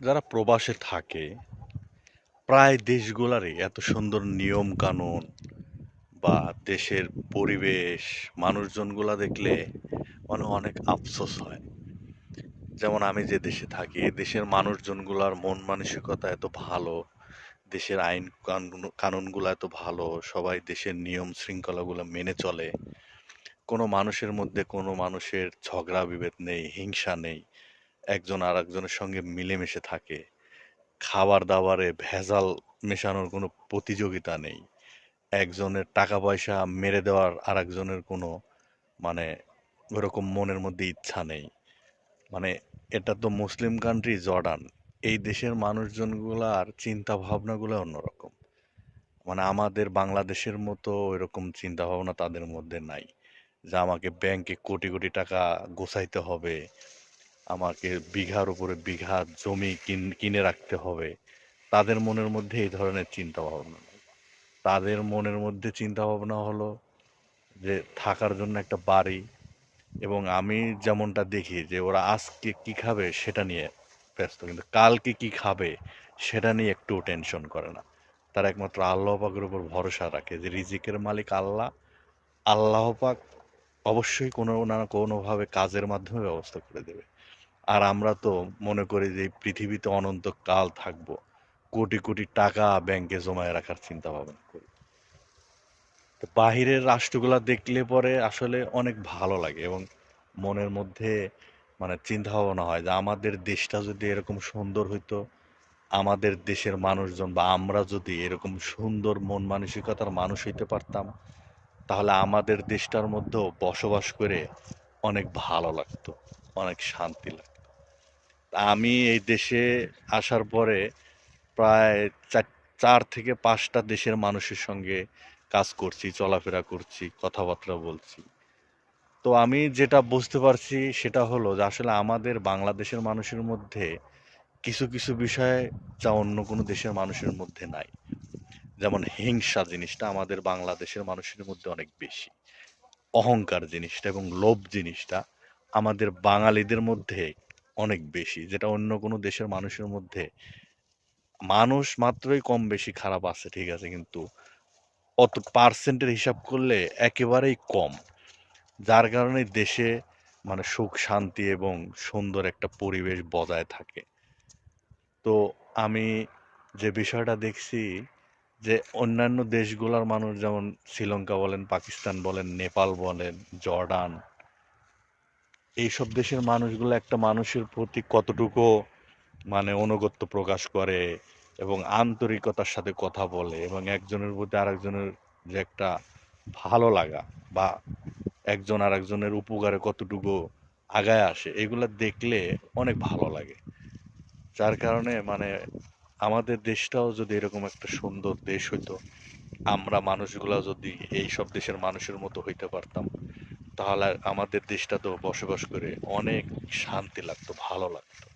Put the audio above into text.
যারা প্রবাসে থাকে, প্রায় দেশগুলারই এত সুন্দর নিয়ম কানুন বা দেশের পরিবেশ, মানুষজনগুলা দেখলে মানে অনেক আফসোস হয়। যেমন আমি যে দেশে থাকি দেশের মানুষজনগুলার মন মানসিকতা এত ভালো, দেশের আইন কানুন, কানুনগুলো এত ভালো, সবাই দেশের নিয়ম শৃঙ্খলাগুলো মেনে চলে। কোনো মানুষের মধ্যে কোনো মানুষের ঝগড়া বিভেদ নেই, হিংসা নেই। একজন আর একজনের সঙ্গে মিলেমিশে থাকে। খাবার দাবারে ভেজাল মেশানোর কোনো প্রতিযোগিতা নেই। একজনের টাকা পয়সা মেরে দেওয়ার আর একজনের কোনো মানে ওরকম মনের মধ্যে ইচ্ছা নেই। মানে এটা তো মুসলিম কান্ট্রি জর্ডান। এই দেশের মানুষজনগুলার চিন্তা ভাবনাগুলো অন্যরকম। মানে আমাদের বাংলাদেশের মতো এরকম চিন্তা ভাবনা তাদের মধ্যে নাই। যে আমাকে ব্যাংকে কোটি কোটি টাকা গোছাইতে হবে আমাকে বিঘার উপরে বিঘা জমি কিন- রাখতে হবে। তাদের মনের মধ্যে এই ধরনের চিন্তা ভাবনা তাদের মনের মধ্যে চিন্তা ভাবনা হলো যে থাকার জন্য একটা বাড়ি এবং আমি যেমনটা দেখি যে ওরা আজকে কি খাবে সেটা নিয়ে ব্যস্ত, কিন্তু কালকে কি খাবে সেটা নিয়ে একটু টেনশন করে না। তারা একমাত্র আল্লাহ পাকের উপর ভরসা রাখে যে রিজিকের মালিক আল্লাহ। আল্লাহ পাক অবশ্যই কোনো না কোনোভাবে কাজের মাধ্যমে ব্যবস্থা করে দেবে। আর আমরা তো মনে করি যে পৃথিবীতে অনন্ত কাল থাকব। কোটি কোটি টাকা ব্যাংকে জমায় রাখার চিন্তা ভাবনা করি। তো বাহিরের রাষ্ট্রগুলা দেখলে পরে আসলে অনেক ভালো লাগে এবং মনের মধ্যে মানে চিন্তা ভাবনা হয় যে আমাদের দেশটা যদি এরকম সুন্দর হইতো, আমাদের দেশের মানুষজন বা আমরা যদি এরকম সুন্দর মন মানসিকতার মানুষ হইতে পারতাম, তাহলে আমাদের দেশটার মধ্যেও বসবাস করে অনেক ভালো লাগতো, অনেক শান্তি লাগতো। আমি এই দেশে আসার পরে প্রায় চার থেকে পাঁচটা দেশের মানুষের সঙ্গে কাজ করছি, চলাফেরা করছি, কথাবার্তা বলছি। তো আমি যেটা বুঝতে পারছি সেটা হলো যে আসলে আমাদের বাংলাদেশের মানুষের মধ্যে কিছু কিছু বিষয় যা অন্য কোনো দেশের মানুষের মধ্যে নাই। যেমন হিংসা জিনিসটা আমাদের বাংলাদেশের মানুষের মধ্যে অনেক বেশি। অহংকার জিনিসটা এবং লোভ জিনিসটা আমাদের বাঙালিদের মধ্যে অনেক বেশি, যেটা অন্য কোনো দেশের মানুষের মধ্যে মানুষ মাত্রই কম বেশি খারাপ আছে, ঠিক আছে? কিন্তু অত পার্সেন্টের হিসাব করলে একেবারেই কম। যার কারণে দেশে মানে সুখ, শান্তি এবং সুন্দর একটা পরিবেশ বজায় থাকে। তো আমি যে বিষয়টা দেখছি যে অন্যান্য দেশগুলোর মানুষ যেমন শ্রীলঙ্কা বলেন, পাকিস্তান বলেন, নেপাল বলেন, জর্ডান এইসব দেশের মানুষগুলো একটা মানুষের প্রতি কতটুকু মানে অনুগত্য প্রকাশ করে এবং আন্তরিকতার সাথে কথা বলে এবং একজনের প্রতি আরেকজনের যে একটা ভালো লাগা বা একজন আরেকজনের উপকারে কতটুকু আগায় আসে, এগুলা দেখলে অনেক ভালো লাগে। যার কারণে মানে আমাদের দেশটাও যদি এরকম একটা সুন্দর দেশ হইতো, আমরা মানুষগুলা যদি এই সব দেশের মানুষের মতো হইতে পারতাম। তাহলে আমাদের দেশটা তো বসবাস করে অনেক শান্তি লাগতো ভালো লাগতো।